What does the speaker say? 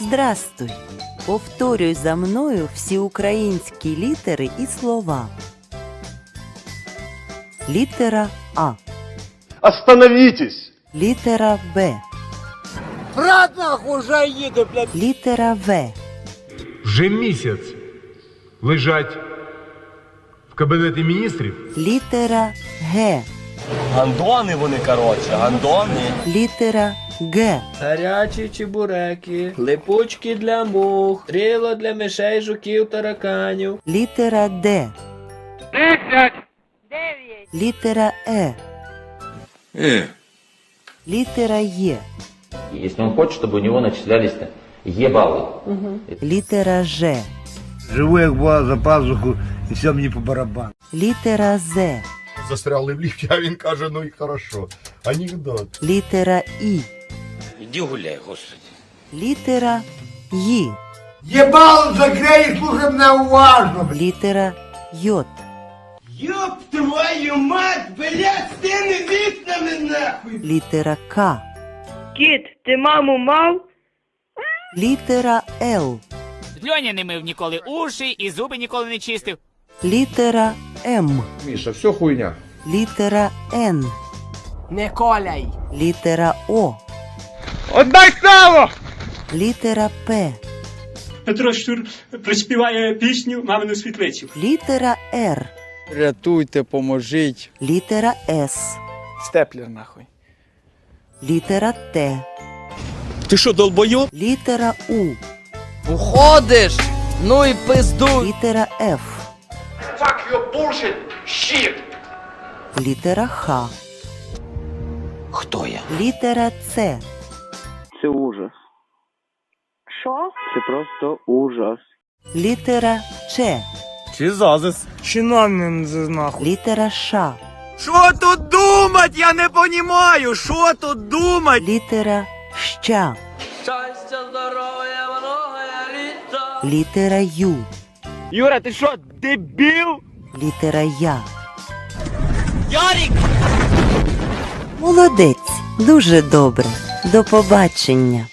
Здрастуй! Повторюй за мною всі українські літери і слова. Літера А, Остановитесь! літера Б, Брат нахуй уже їде, блядь. літера В, Вже місяць лежать в кабінеті міністрів. літера Г, Гандони вони, коротше, гандони. літера Г, Гарячі чебуреки, липучки для мух, рило для мишей, жуків, тараканів. літера Д, літера Е, літера Є, Если он хочет, чтобы у него начислялись Е-баллы. літера Ж, Живу як була за пазуху і все мені по барабану. літера З, Застряли в лифте, а він каже, ну і хорошо. Анекдот. літера І, Іди гуляй, господи. літера Й, Єбало закрий, слухай мене уважно, літера Й, Ёб твою мать, блядь, тими вікнами нахуй. літера К, Кіт, ти маму мав? літера Л, Льоня не мив ніколи уші і зуби ніколи не чистив. літера М, Міша, все хуйня. літера Н, Не коляй! літера О, Отдай сало! літера П, Петро Щур приспіває пісню Мамину світлицю. літера Р, Рятуйте, поможіть. літера С, Степлер нахуй. літера Т, Ти що, долбойоб? літера У, Уходиш! Ну і пизду! літера Ф, літера Х, Хто я? літера С, Це ужас. Що? Це просто ужас. літера Ч, Чи зазис? Чиновним з нахуй. літера Ш, Що тут думать, я не понімаю, що тут думать? літера Щ, Щастя, здоров'я, многое літа! літера Ю, Юра, ти що, дебіл? літера Я. Молодець, дуже добре. До побачення.